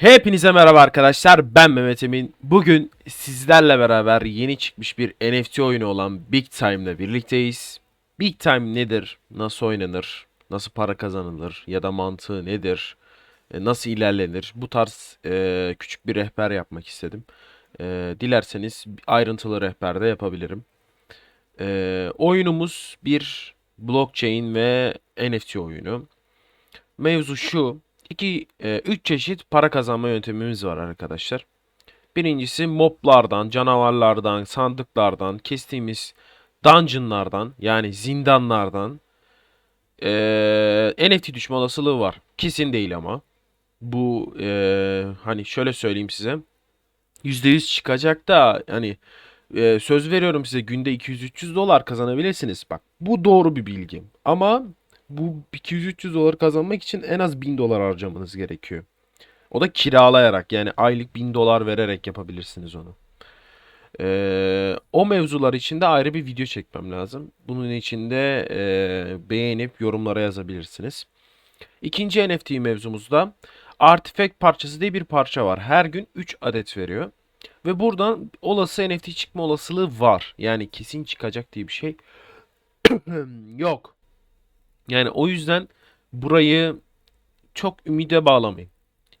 Hepinize merhaba arkadaşlar. Ben Mehmet Emin. Bugün sizlerle beraber yeni çıkmış bir NFT oyunu olan Big Time'la birlikteyiz. Big Time nedir? Nasıl oynanır? Nasıl para kazanılır? Ya da mantığı nedir? E, Nasıl ilerlenir? Bu tarz e, küçük bir rehber yapmak istedim. E, dilerseniz ayrıntılı rehber de yapabilirim. E, oyunumuz bir blockchain ve NFT oyunu. Mevzu şu. İki, e, üç çeşit para kazanma yöntemimiz var arkadaşlar. Birincisi moblardan, canavarlardan, sandıklardan, kestiğimiz dungeonlardan yani zindanlardan e, NFT düşme olasılığı var. Kesin değil ama. Bu e, hani şöyle söyleyeyim size. %100 çıkacak da hani e, söz veriyorum size günde 200-300 dolar kazanabilirsiniz. Bak bu doğru bir bilgi. Ama bu 200-300 dolar kazanmak için en az 1000 dolar harcamanız gerekiyor. O da kiralayarak yani aylık 1000 dolar vererek yapabilirsiniz onu. Ee, o mevzular için de ayrı bir video çekmem lazım. Bunun için de e, beğenip yorumlara yazabilirsiniz. İkinci NFT mevzumuzda Artifact parçası diye bir parça var. Her gün 3 adet veriyor. Ve buradan olası NFT çıkma olasılığı var. Yani kesin çıkacak diye bir şey yok. Yani o yüzden burayı çok ümide bağlamayın.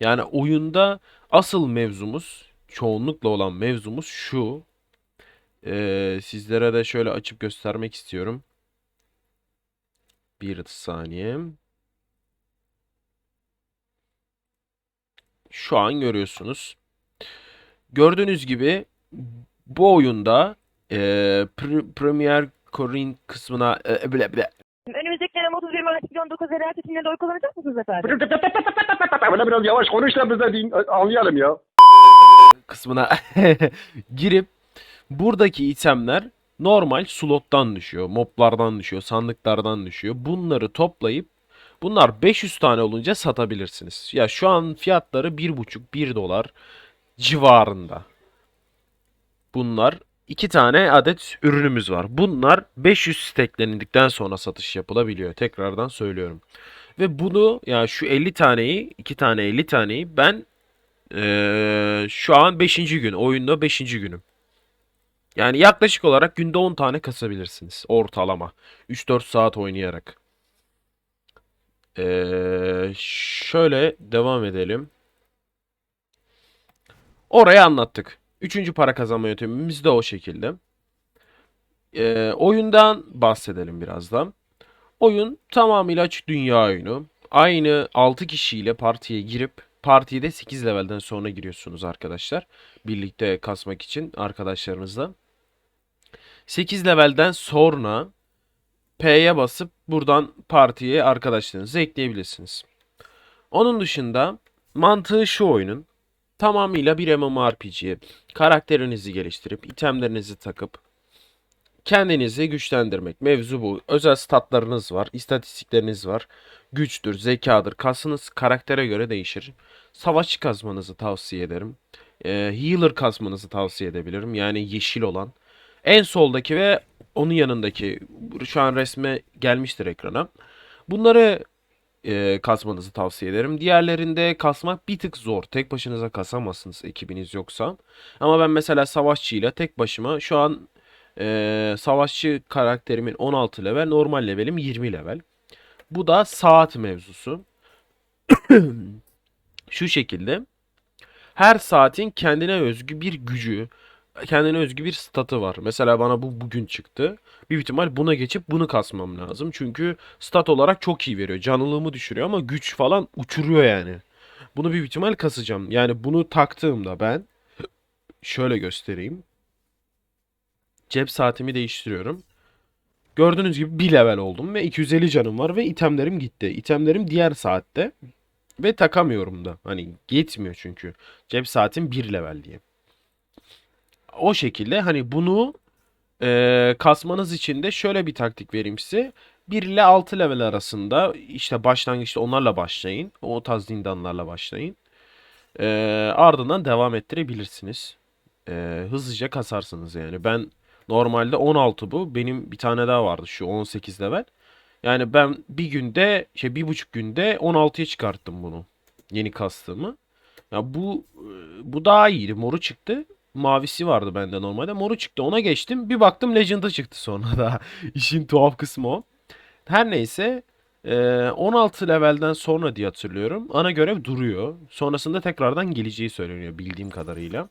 Yani oyunda asıl mevzumuz, çoğunlukla olan mevzumuz şu. Ee, sizlere de şöyle açıp göstermek istiyorum. Bir saniye. Şu an görüyorsunuz. Gördüğünüz gibi bu oyunda e, Pre- Premier Corin kısmına e, bile bile Dönem 31 Mart 2019 yerel seçimlerinde oy kullanacak mısınız efendim? Böyle biraz yavaş konuş da biz de din- anlayalım ya. kısmına girip buradaki itemler normal slottan düşüyor, moblardan düşüyor, sandıklardan düşüyor. Bunları toplayıp bunlar 500 tane olunca satabilirsiniz. Ya şu an fiyatları 1,5-1 dolar civarında. Bunlar iki tane adet ürünümüz var. Bunlar 500 steklenildikten sonra satış yapılabiliyor. Tekrardan söylüyorum. Ve bunu ya şu 50 taneyi, iki tane 50 taneyi ben ee, şu an 5. gün. Oyunda 5. günüm. Yani yaklaşık olarak günde 10 tane kasabilirsiniz. Ortalama. 3-4 saat oynayarak. Ee, şöyle devam edelim. Orayı anlattık. Üçüncü para kazanma yöntemimiz de o şekilde. Ee, oyundan bahsedelim birazdan. Oyun tamamıyla açık dünya oyunu. Aynı 6 kişiyle partiye girip partiye de 8 levelden sonra giriyorsunuz arkadaşlar. Birlikte kasmak için arkadaşlarınızla. 8 levelden sonra P'ye basıp buradan partiye arkadaşlarınızı ekleyebilirsiniz. Onun dışında mantığı şu oyunun tamamıyla bir MMORPG. Karakterinizi geliştirip itemlerinizi takıp kendinizi güçlendirmek. Mevzu bu. Özel statlarınız var, istatistikleriniz var. Güçtür, zekadır. Kasınız karaktere göre değişir. Savaşçı kasmanızı tavsiye ederim. Ee, healer kasmanızı tavsiye edebilirim. Yani yeşil olan. En soldaki ve onun yanındaki şu an resme gelmiştir ekrana. Bunları e, kasmanızı tavsiye ederim. Diğerlerinde kasmak bir tık zor. Tek başınıza kasamazsınız ekibiniz yoksa. Ama ben mesela savaşçıyla tek başıma şu an ee, savaşçı karakterimin 16 level, normal levelim 20 level. Bu da saat mevzusu. Şu şekilde. Her saatin kendine özgü bir gücü, kendine özgü bir statı var. Mesela bana bu bugün çıktı. Büyük ihtimal buna geçip bunu kasmam lazım. Çünkü stat olarak çok iyi veriyor. Canlılığımı düşürüyor ama güç falan uçuruyor yani. Bunu büyük ihtimal kasacağım. Yani bunu taktığımda ben şöyle göstereyim cep saatimi değiştiriyorum. Gördüğünüz gibi bir level oldum ve 250 canım var ve itemlerim gitti. İtemlerim diğer saatte ve takamıyorum da. Hani gitmiyor çünkü. Cep saatim bir level diye. O şekilde hani bunu e, kasmanız için de şöyle bir taktik vereyim size. 1 ile 6 level arasında işte başlangıçta onlarla başlayın. O tarz zindanlarla başlayın. E, ardından devam ettirebilirsiniz. E, hızlıca kasarsınız yani. Ben Normalde 16 bu. Benim bir tane daha vardı şu 18 level. Yani ben bir günde şey bir buçuk günde 16'ya çıkarttım bunu. Yeni kastığımı. Ya bu bu daha iyiydi. Moru çıktı. Mavisi vardı bende normalde. Moru çıktı. Ona geçtim. Bir baktım Legend'a çıktı sonra da. İşin tuhaf kısmı o. Her neyse eee, 16 levelden sonra diye hatırlıyorum. Ana görev duruyor. Sonrasında tekrardan geleceği söyleniyor bildiğim kadarıyla.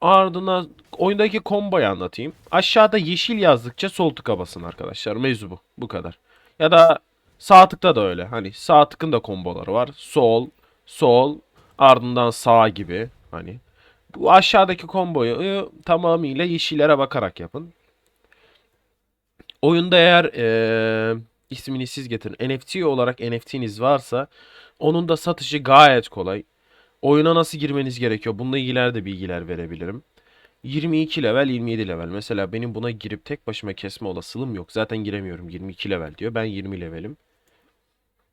Ardından oyundaki komboyu anlatayım. Aşağıda yeşil yazdıkça sol tıka basın arkadaşlar. Mevzu bu. Bu kadar. Ya da sağ tıkta da öyle. Hani sağ tıkın da komboları var. Sol, sol, ardından sağ gibi. Hani bu aşağıdaki komboyu tamamıyla yeşillere bakarak yapın. Oyunda eğer eee, ismini siz getirin. NFT olarak NFT'niz varsa onun da satışı gayet kolay. Oyuna nasıl girmeniz gerekiyor? Bununla ilgili de bilgiler verebilirim. 22 level, 27 level. Mesela benim buna girip tek başıma kesme olasılığım yok. Zaten giremiyorum. 22 level diyor. Ben 20 levelim.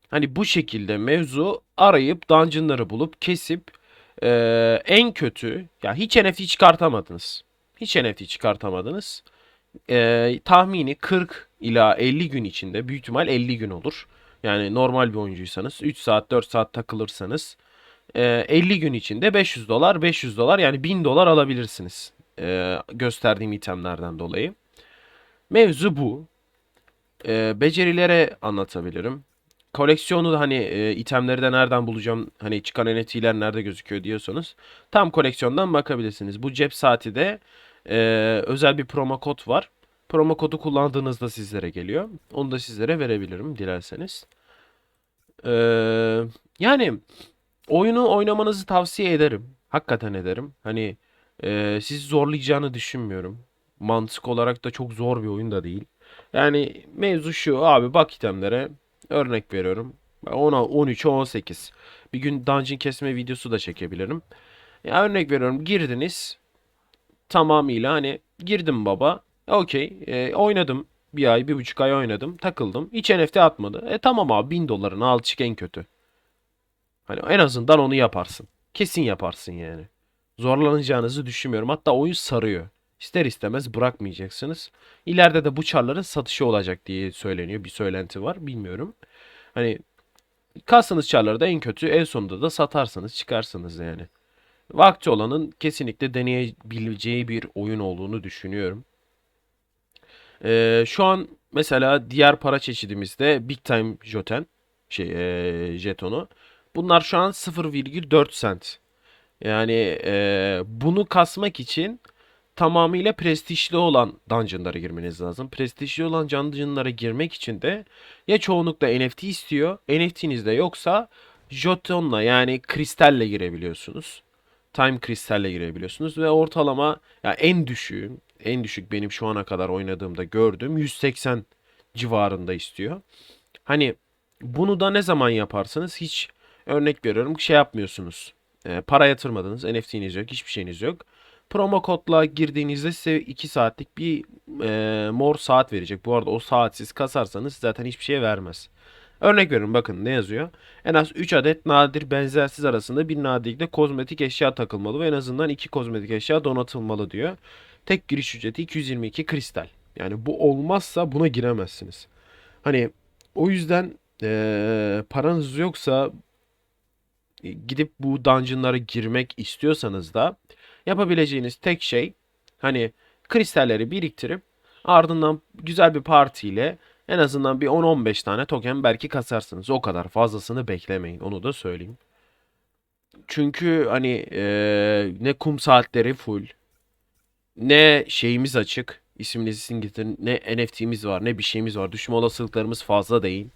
Hani bu şekilde mevzu arayıp dungeonları bulup kesip eee, en kötü ya hiç NFT çıkartamadınız. Hiç NFT çıkartamadınız. Eee, tahmini 40 ila 50 gün içinde büyük ihtimal 50 gün olur. Yani normal bir oyuncuysanız 3 saat 4 saat takılırsanız eee, 50 gün içinde 500 dolar 500 dolar yani 1000 dolar alabilirsiniz. Eee, gösterdiğim itemlerden dolayı. Mevzu bu. Eee, becerilere anlatabilirim. Koleksiyonu da hani e, itemleri de nereden bulacağım hani çıkan NFT'ler nerede gözüküyor diyorsanız tam koleksiyondan bakabilirsiniz. Bu cep saati de e, özel bir promo kod var. Promo kodu kullandığınızda sizlere geliyor. Onu da sizlere verebilirim dilerseniz. Ee, yani oyunu oynamanızı tavsiye ederim. Hakikaten ederim. Hani e, sizi zorlayacağını düşünmüyorum. Mantık olarak da çok zor bir oyun da değil. Yani mevzu şu abi bak itemlere. Örnek veriyorum. 10'a 13'e 18. Bir gün dungeon kesme videosu da çekebilirim. Ya örnek veriyorum girdiniz. Tamamıyla hani girdim baba. Okey. e, oynadım. Bir ay, bir buçuk ay oynadım. Takıldım. Hiç NFT atmadı. E tamam abi 1000 dolarını al çık en kötü. Hani en azından onu yaparsın. Kesin yaparsın yani. Zorlanacağınızı düşünmüyorum. Hatta oyun sarıyor. İster istemez bırakmayacaksınız. İleride de bu çarların satışı olacak diye söyleniyor. Bir söylenti var. Bilmiyorum. Hani kassanız çarları da en kötü en sonunda da satarsanız çıkarsınız yani. Vakti olanın kesinlikle deneyebileceği bir oyun olduğunu düşünüyorum. Ee, şu an mesela diğer para çeşidimizde Big Time Joten şey ee, jetonu. Bunlar şu an 0,4 cent. Yani ee, bunu kasmak için tamamıyla prestijli olan dungeonlara girmeniz lazım. Prestijli olan dungeonlara girmek için de ya çoğunlukla NFT istiyor. NFT'niz de yoksa jetonla yani kristalle girebiliyorsunuz. Time kristalle girebiliyorsunuz ve ortalama ya en düşüğü en düşük benim şu ana kadar oynadığımda gördüğüm 180 civarında istiyor. Hani bunu da ne zaman yaparsınız? Hiç örnek veriyorum şey yapmıyorsunuz. Ee, para yatırmadınız. NFT'niz yok. Hiçbir şeyiniz yok. Promo kodla girdiğinizde size 2 saatlik bir e, mor saat verecek. Bu arada o saat siz kasarsanız zaten hiçbir şey vermez. Örnek veriyorum bakın ne yazıyor? En az 3 adet nadir benzersiz arasında bir nadirlikte kozmetik eşya takılmalı ve en azından 2 kozmetik eşya donatılmalı diyor. Tek giriş ücreti 222 kristal. Yani bu olmazsa buna giremezsiniz. Hani o yüzden eee, paranız yoksa gidip bu dungeonlara girmek istiyorsanız da yapabileceğiniz tek şey hani kristalleri biriktirip ardından güzel bir partiyle en azından bir 10-15 tane token belki kasarsınız. O kadar fazlasını beklemeyin. Onu da söyleyeyim. Çünkü hani eee, ne kum saatleri full ne şeyimiz açık. İsminizi getirin. Ne NFT'miz var ne bir şeyimiz var. Düşme olasılıklarımız fazla değil.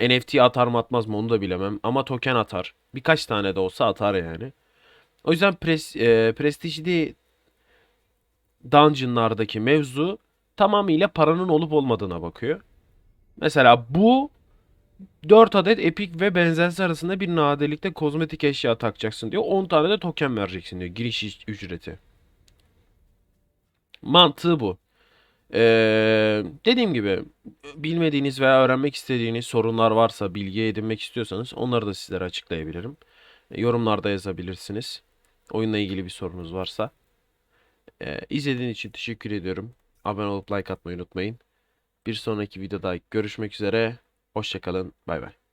NFT atar mı atmaz mı onu da bilemem. Ama token atar. Birkaç tane de olsa atar yani. O yüzden pres, e, prestijli dungeonlardaki mevzu tamamıyla paranın olup olmadığına bakıyor. Mesela bu 4 adet epik ve benzersiz arasında bir nadirlikte kozmetik eşya takacaksın diyor. 10 tane de token vereceksin diyor. Giriş ücreti. Mantığı bu. Ee, dediğim gibi bilmediğiniz veya öğrenmek istediğiniz sorunlar varsa, bilgi edinmek istiyorsanız onları da sizlere açıklayabilirim. E, Yorumlarda yazabilirsiniz. Oyunla ilgili bir sorunuz varsa. Ee, izlediğiniz için teşekkür ediyorum. Abone olup like atmayı unutmayın. Bir sonraki videoda görüşmek üzere. Hoşçakalın. Bay bay.